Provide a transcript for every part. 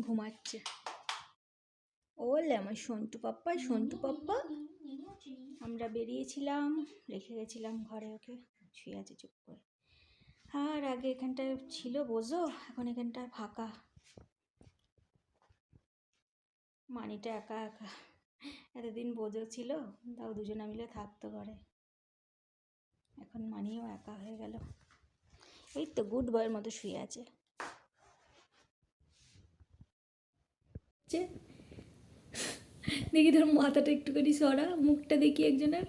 ঘুমাচ্ছে। ওলে আমার সন্টু পাপ্পা সন্টু পাপ্পা। আমরা বেরিয়েছিলাম, রেখে গেছিলাম ঘরে ওকে, শুয়ে আছে চুপ করে। আর আগে এখানটায় ছিল বোঝো, এখন এখানটা ফাঁকা। মানিটা একা একা। এতদিন বোঝো ছিল, তাও দুজনে মিলে থাকতো ঘরে। এখন মানিও একা হয়ে গেল। এই তো গুড বয়ের মতো শুয়ে আছে। যে দেখি তোর মাথাটা একটুখানি সরা, মুখটা দেখি একজনের।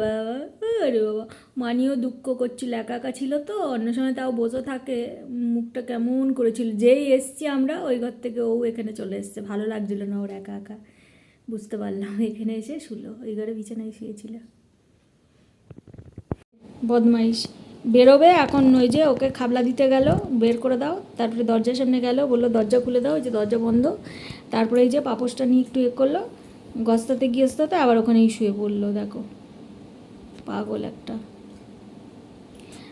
বাবা, ওরে বাবা। মানিও দুঃখ করছিল একা একা ছিল তো, অন্য সময় তাও বসে থাকে। মুখটা কেমন করেছিল। যেই এসছি আমরা, ওই ঘর থেকে ও এখানে চলে এসছে। ভালো লাগছিল না ওর একা একা। বুঝতে পারলাম, এখানে এসে শুলো। ওই ঘরে বিছানায় শুয়েছিল। বদমাইশ। বেরোবে, এখন ওই যে ওকে খাবলা দিতে গেল, বের করে দাও, তারপরে দরজার সামনে গেল, বলল দরজা খুলে দাও যে দরজা বন্ধ। তারপরে এই যে পাপোশটা নিয়ে একটু এ করল, গস্তাতে গিয়ে আসতে আবার ওখানেই শুয়ে পড়ল, দেখো। পাগল একটা।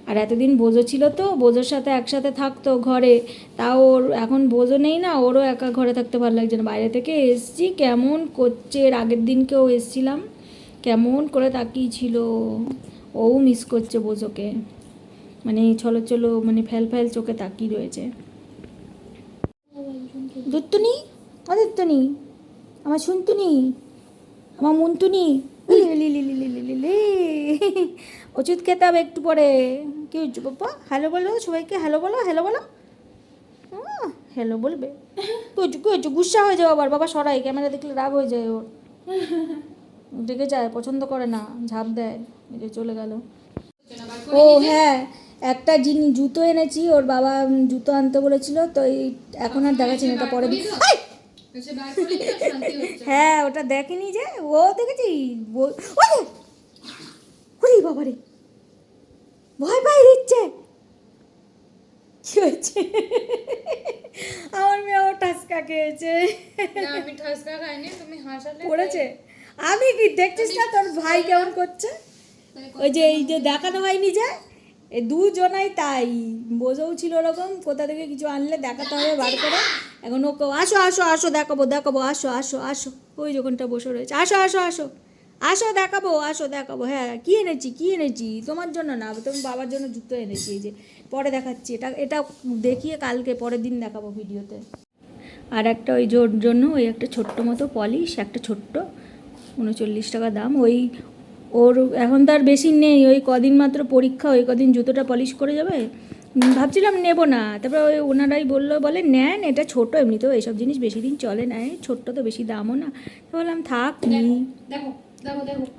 আর এতদিন বোঝো ছিল তো, বোঝোর সাথে একসাথে থাকতো ঘরে, তাও ওর এখন বোঝো নেই না, ওরও একা ঘরে থাকতে ভালো লাগছে না। বাইরে থেকে এসছি, কেমন করছে, এর আগের দিনকেও এসছিলাম, কেমন করে তাকিয়েছিল ও মিস করছে বোঝোকে। মানে চলো চলো মানে ফ্যাল ফ্যাল চোখে তাকিয়ে রয়েছে। দুত্তুনি? অদুত্তুনি? আমার শুনতুনি আমার মুন্তুনি? ওষুধ খেতে হবে একটু পরে। কি হচ্ছে বাবা হ্যালো বলো, সবাইকে হ্যালো বলো হ্যালো বলো। হ্যালো বলবে। কি হচ্ছে কি হচ্ছে গুসা হয়ে যাও আবার, বাবা সরাই ক্যামেরা দেখলে রাগ হয়ে যায় ওর। ডেকে যায়, পছন্দ করে না, ঝাঁপ দেয় চলে গেল। ও হ্যাঁ। একটা জিনিস জুতো এনেছি ওর বাবা জুতো আনতে বলেছিল তো এই এখন আর দেখাচ্ছি না এটা পরে হ্যাঁ ওটা দেখেনি যে ও দেখেছি ওরে! ওরে বাবারে ভয় পাই দিচ্ছে! কি হয়েছে? আমার মেয়ে ও টাসকা খেয়েছে। আমি ঠাসকা খাইনি তুমি হাসালে পড়েছে আমি কি দেখছিস না তোর ভাই কেমন করছে? ওই যে এই যে দেখানো হয়নি যে এই দুজনাই তাই। বোঝাও ছিল ওরকম, কোথা থেকে কিছু আনলে দেখাতে হবে, বার করে। এখন ওকে, আসো আসো আসো, দেখাবো দেখাবো, আসো আসো আসো। ওই যখনটা বসে রয়েছে। আসো আসো আসো আসো, দেখাবো আসো, দেখাবো। হ্যাঁ কী এনেছি কী এনেছি? তোমার জন্য না, তোমার বাবার জন্য জুতো এনেছি, এই যে। পরে দেখাচ্ছি। এটা এটা দেখিয়ে কালকে, পরের দিন দেখাবো ভিডিওতে। আর একটা ওই জোর জন্য, ওই একটা ছোট্ট মতো পলিশ, একটা ছোট্ট, উনচল্লিশ টাকা দাম। ওই ওর এখন তো আর বেশি নেই ওই কদিন মাত্র পরীক্ষা ওই কদিন জুতোটা পলিশ করে যাবে। ভাবছিলাম নেব না তারপরে ওই ওনারাই বলল বলে নেন এটা ছোট এমনিতেও এইসব জিনিস বেশি দিন চলে না ছোট্ট তো বেশি দামও না। বললাম থাক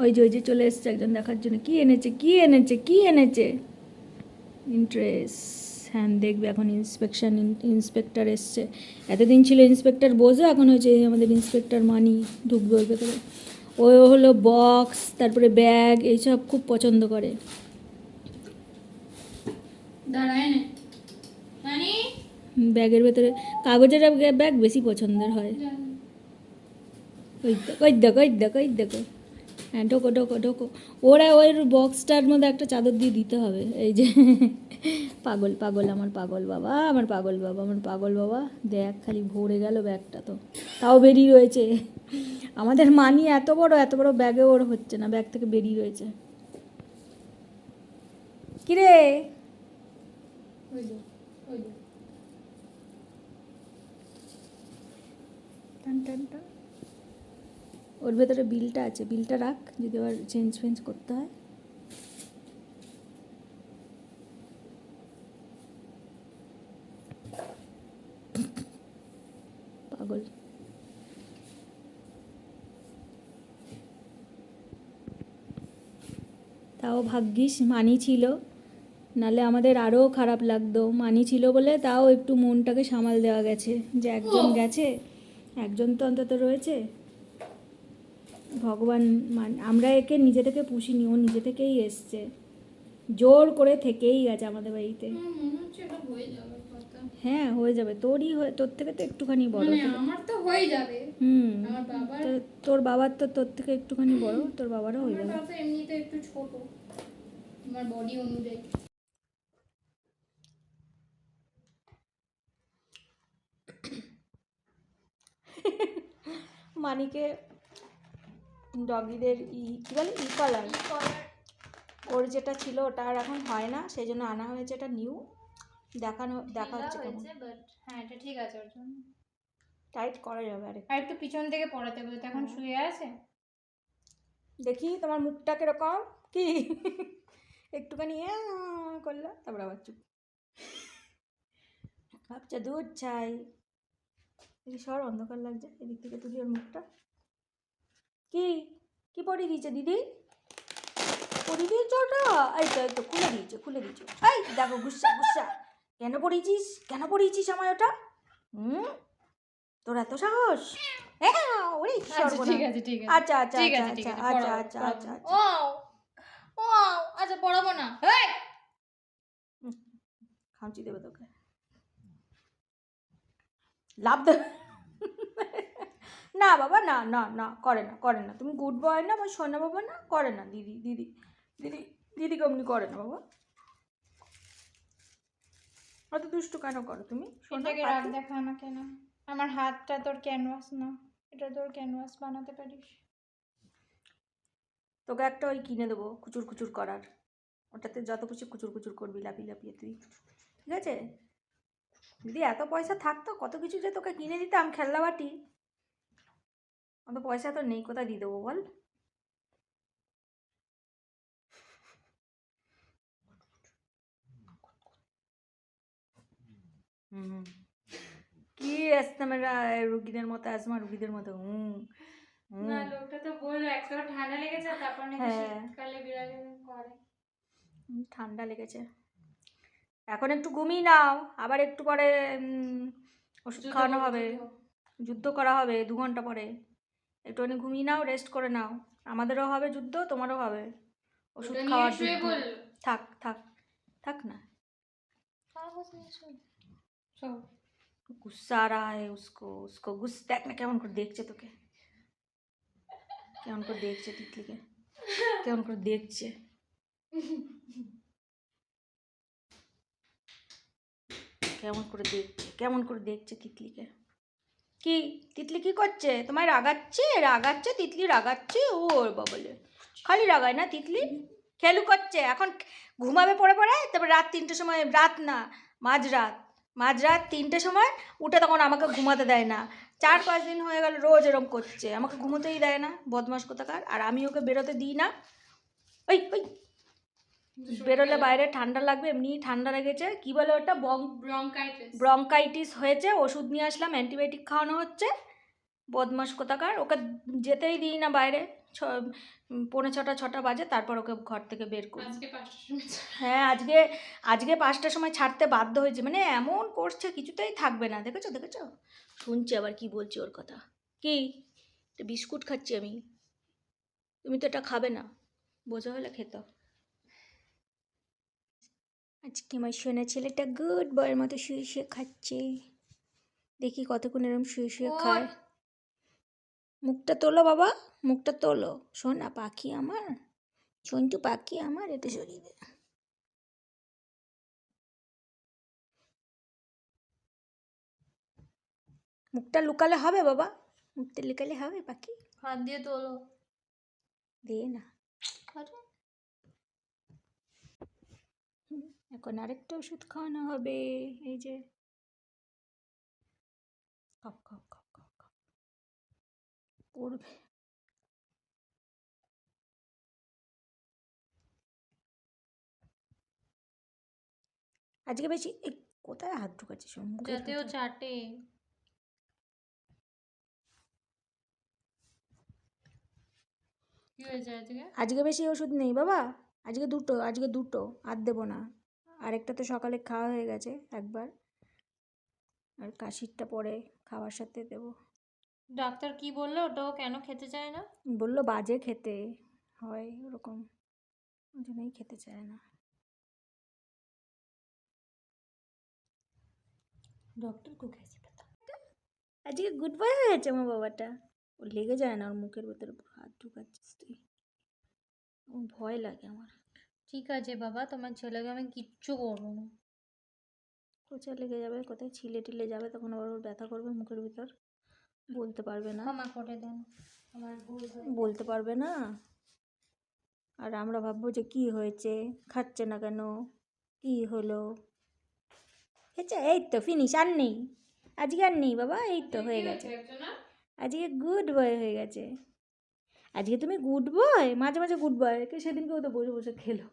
ওই যে ওই যে চলে এসছে একজন দেখার জন্য কি এনেছে কি এনেছে কি এনেছে? ইন্টারেস্ট হ্যাঁ দেখবে এখন ইন্সপেকশন ইন্সপেক্টর এসছে। এতদিন ছিল ইন্সপেক্টর বোঝো এখন হয়েছে আমাদের ইন্সপেক্টর মানি ঢুকবে ওর ভেতরে। ও হলো বক্স তারপরে ব্যাগ এইসব খুব পছন্দ করে। ব্যাগের ভেতরে কাগজের ব্যাগ বেশি পছন্দের হয়। ওই দেখো ওই দেখো ওই দেখো ওই দেখো। হ্যাঁ ঢোকো ঢোকো ঢোকো। ওরা ওই বক্সটার মধ্যে একটা চাদর দিয়ে দিতে হবে। এই যে পাগল পাগল আমার পাগল বাবা আমার পাগল বাবা আমার পাগল বাবা। দেখ খালি ভরে গেল ব্যাগটা তো। তাও বেরিয়ে রয়েছে। আমাদের মানি এত বড় এত বড় ব্যাগে ওর হচ্ছে না ব্যাগ থেকে বেরিয়ে রয়েছে। কিরে? ওর ভেতরে বিলটা আছে বিলটা রাখ যদি আবার চেঞ্জ ফেঞ্জ করতে হয়। পাগল। তাও ভাগ্যিস মানি ছিল। নালে আমাদের আরও খারাপ লাগতো। মানি ছিল বলে তাও একটু মনটাকে সামাল দেওয়া গেছে। যে একজন গেছে একজন তো অন্তত রয়েছে। ভগবান মান আমরা একে নিজে থেকে পুষিনি ও নিজে থেকেই এসছে। জোর করে থেকেই গেছে আমাদের বাড়িতে। হয়ে হ্যাঁ যাবে। তোরই হয়ে তোর থেকে তো একটুখানি বড়। মানে আমার তো হয়ে যাবে। তোর বাবার তো তোর থেকে একটুখানি বড় তোর বাবারও হয়ে যাবে এমনিতে একটু ছোট মানিকে ডগিদের ই কী বলে? ই কলার ওর যেটা ছিল ওটা আর এখন হয় না সেই জন্য আনা হয়েছে এটা নিউ দেখানো দেখা হচ্ছে হ্যাঁ এটা ঠিক আছে ওর জন্য। টাইট করা যাবে আরে আর একটু পিছন থেকে পড়াতে হবে তো এখন শুয়ে আছে? দেখি তোমার মুখটা কীরকম? কি? একটুখানি করল তারপর আবার চুপ। ভাবছে দুধ চাই দেখি সর অন্ধকার লাগছে এদিক থেকে তুলি ওর মুখটা। কি? কি পরিয়ে দিয়েছে দিদি? পরিয়ে দিয়েছ ওটা? এই তো এই তো খুলে দিয়েছ খুলে দিয়েছ। এই দেখো গুসা গুসা। কেন পড়িয়েছিস কেন পড়িয়েছিস আমায় ওটা? হুম? তোর এত সাহস? হ্যাঁ আচ্ছা আচ্ছা আচ্ছা আচ্ছা আচ্ছা আচ্ছা আচ্ছা পড়াবো। আচ্ছা আচ্ছা না। খামচি দেবে তোকে। লাভ দেবে না বাবা না না না করে না করে না। তুমি গুড বয় না আমার সোনা বাবা না করে না। দিদি দিদি দিদি দিদি কেমনি করে না বাবা। অত দুষ্টু কেন করো তুমি? সোনা রাখ দেখা আমাকে না আমার হাতটা তোর ক্যানভাস না, এটা তোর ক্যানভাস বানাতে পারিস। তোকে একটা ওই কিনে দেবো, কুচুর কুচুর করার। ওটাতে যত খুশি কুচুর কুচুর করবি, লাফিয়ে লাফিয়ে তুই। ঠিক আছে? দিদি এত পয়সা থাকতো, কত কিছু যে তোকে কিনে দিতাম, খেলনা বাটি। অত পয়সা তো নেই, কোথায় দিয়ে দেবো বল? হুম। কি রুগীদের মতো আসমা রুগীদের মতো হুম না লোকটা তো বলল একটা ঠান্ডা লেগেছে তারপর নাকি হ্যাঁ। শীতকালে বিড়ালে করে। ঠান্ডা লেগেছে। এখন একটু ঘুমিয়ে নাও আবার একটু পরে ওষুধ খাওয়ানো হবে। যুদ্ধ। করা হবে দু ঘণ্টা পরে। একটুখানি ঘুমিয়ে নাও রেস্ট করে নাও। আমাদেরও হবে যুদ্ধ তোমারও হবে। ওষুধ খাওয়ার যুদ্ধ। থাক থাক থাক না। गुस्सा आ रहा है उसको उसको गुस्सा देख ना কেমন করে দেখছে তোকে কেমন করে দেখছে তিতলিকে কেমন করে দেখছে কেমন করে দেখছে কেমন করে দেখছে তিতলিকে কি তিতলি কি করছে তোমায় রাগাচ্ছে রাগাচ্ছে তিতলি রাগাচ্ছে ও বাবলে খালি রাগায় না তিতলি খেলু করছে এখন ঘুমাবে পড়ে পড়ে তারপর রাত তিনটের সময় রাত না মাঝরাত মাঝরাত তিনটের সময় উঠে তখন আমাকে ঘুমাতে দেয় না। চার পাঁচ দিন হয়ে গেল রোজ এরম করছে। আমাকে ঘুমোতেই দেয় না বদমাস কোথাকার। আর আমি ওকে বেরোতে দিই না। ওই ওই। বেরোলে বাইরে ঠান্ডা লাগবে এমনি ঠান্ডা লেগেছে। কি বলে ওটা? বং ব্রঙ্কাইটিস। হয়েছে ওষুধ নিয়ে আসলাম অ্যান্টিবায়োটিক খাওয়ানো হচ্ছে। বদমাস কোথাকার। ওকে যেতেই দিই না বাইরে। ছ পৌনে ছটা ছটা বাজে তারপর ওকে ঘর থেকে বের করি। হ্যাঁ আজকে আজকে পাঁচটার সময় ছাড়তে বাধ্য হয়েছে। মানে এমন করছে কিছুতেই থাকবে না দেখেছ দেখেছ? শুনছি আবার কি বলছি ওর কথা। কি? বিস্কুট খাচ্ছি আমি। তুমি তো এটা খাবে না। বোঝা হলে খেত। আজকে আমার সোনা ছেলেটা গুড বয়ের মতো শুয়ে শুয়ে খাচ্ছে। দেখি কতক্ষণ এরম শুয়ে শুয়ে খায়। মুখটা তোলো বাবা মুখটা তোলো। সোনা পাখি আমার সন্টু পাখি আমার এটা সরিয়ে দে। মুখটা লুকালে হবে বাবা মুখটা লুকালে হবে পাখি। হাত দিয়ে তোলো। দে না। এখন আরেকটা ওষুধ খাওয়ানো হবে এই যে। খাও খাও খাও খাও আজকে বেশি কোথায় হাত ঢুকাচ্ছিস? ওর মুখের যাতে ও ভেতর? চাটে। আজকে? আজকে বেশি ওষুধ নেই বাবা। আজকে দুটো আজকে দুটো। আর দেবো না। আরেকটা তো সকালে খাওয়া হয়ে গেছে একবার। আর কাশিরটা পরে খাওয়ার সাথে দেবো। ডাক্তার কি বলল? ওটাও কেন খেতে চায় না? বলল বাজে খেতে। হয় ওরকম। জন্যই খেতে চায় না। ডক্টর কুকাইছে আজকে গুড বয় হয়েছে আমার বাবাটা। ও লেগে যায় না ওর মুখের ভেতরে হাত ঢুকাচ্ছিস তুই ভয় লাগে আমার। ঠিক আছে বাবা তোমার ছেলেকে আমি কিচ্ছু করব না। কোথায় লেগে যাবে? কোথায় ছিলে টিলে যাবে? তখন আবার ওর ব্যথা করবে মুখের ভিতর। বলতে পারবে না। ক্ষমা করে দেন আমার ভুল বলতে পারবে না। আর আমরা ভাববো যে কি হয়েছে খাচ্ছে না কেন কি হলো? আচ্ছা এই তো ফিনিশ আর নেই। আজকে আর নেই বাবা এই তো হয়ে গেছে। আজকে গুড বয় হয়ে গেছে। আজকে তুমি গুড বয় মাঝে মাঝে গুড বয় কে সেদিনকেও তো বসে বসে খেলো।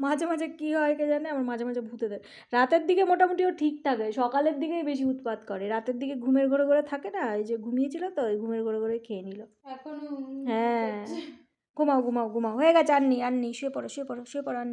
মাঝে মাঝে কি হয় কে জানে? আমার মাঝে মাঝে ভূতে দেয় রাতের দিকে মোটামুটি ও ঠিক থাকে সকালের দিকেই বেশি উৎপাত করে। রাতের দিকে ঘুমের ঘরে ঘরে থাকে না? এই যে ঘুমিয়েছিল তো ওই ঘুমের ঘরে ঘরে খেয়ে নিল। এখন হ্যাঁ। ঘুমাও ঘুমাও ঘুমাও। হয়ে গেছে আর নেই আর নেই শুয়ে পড়ো শুয়ে পড়ো শুয়ে পড়ো আর